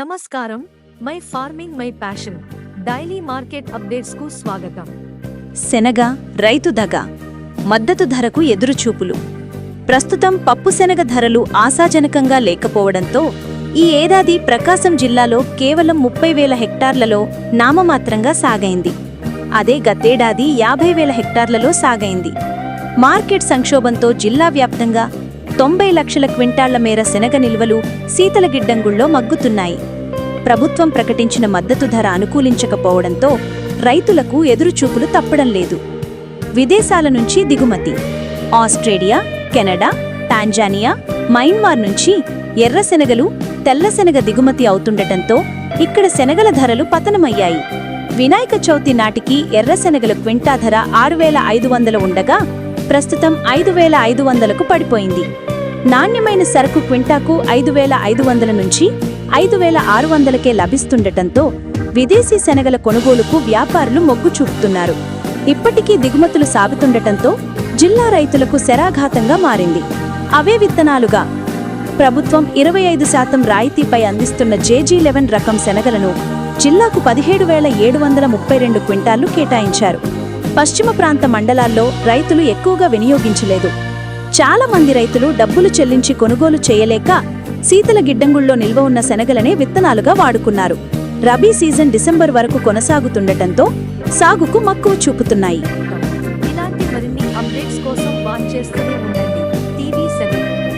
నమస్కారం. My farming my passion. Daily market అప్డేట్స్కు స్వాగతం. శనగ రైతు దగ. మద్దతు ధరకు ఎదురుచూపులు. ప్రస్తుతం పప్పు శనగ ధరలు ఆశాజనకంగా లేకపోవడంతో ఈ ఏడాది ప్రకాశం జిల్లాలో కేవలం ముప్పై వేల హెక్టార్లలో నామమాత్రంగా సాగైంది. అదే గతేడాది యాభై వేల హెక్టార్లలో సాగైంది. మార్కెట్ సంక్షోభంతో జిల్లా వ్యాప్తంగా తొంభై లక్షల క్వింటాళ్ళ మేర శనగ నిల్వలు శీతల గిడ్డంగుల్లో మగ్గుతున్నాయి. ప్రభుత్వం ప్రకటించిన మద్దతు ధర అనుకూలించకపోవడంతో రైతులకు ఎదురుచూపులు తప్పడం లేదు. విదేశాల నుంచి దిగుమతి. ఆస్ట్రేలియా కెనడా టాంజానియా మైన్మార్ నుంచి ఎర్ర శనగలు తెల్ల శనగ దిగుమతి అవుతుండటంతో ఇక్కడ శనగల ధరలు పతనమయ్యాయి. వినాయక చవితి నాటికి ఎర్ర శనగల క్వింటా ధర ఆరు వేల ఐదు వందలు ఉండగా ప్రస్తుతం ఐదు వేల ఐదు వందలకు పడిపోయింది. నాణ్యమైన సరుకు క్వింటాకు ఐదు వేల ఐదు వందల నుంచి ఐదు వేల ఆరు వందలకే లభిస్తుండటంతో విదేశీ శనగల కొనుగోలుకు వ్యాపారులు మొగ్గు చూపుతున్నారు. ఇప్పటికీ దిగుమతులు సాగుతుండటంతో జిల్లా రైతులకు శరాఘాతంగా మారింది. అవే విత్తనాలుగా ప్రభుత్వం ఇరవై ఐదు శాతం రాయితీపై అందిస్తున్న జేజీ లెవెన్ రకం శనగలను జిల్లాకు పదిహేడు వేల ఏడు వందల ముప్పై రెండు క్వింటాళ్ళు కేటాయించారు. పశ్చిమ ప్రాంత మండలాల్లో రైతులు ఎక్కువగా వినియోగించలేదు. చాలా మంది రైతులు డబ్బులు చెల్లించి కొనుగోలు చేయలేక శీతల గిడ్డంగుల్లో నిల్వ ఉన్న శనగలనే విత్తనాలుగా వాడుకున్నారు. రబీ సీజన్ డిసెంబర్ వరకు కొనసాగుతుండటంతో సాగుకు మక్కువ చూపుతున్నాయి. ఇలాంటి మరిన్ని అప్డేట్స్ కోసం వాచ్ చేస్తూనే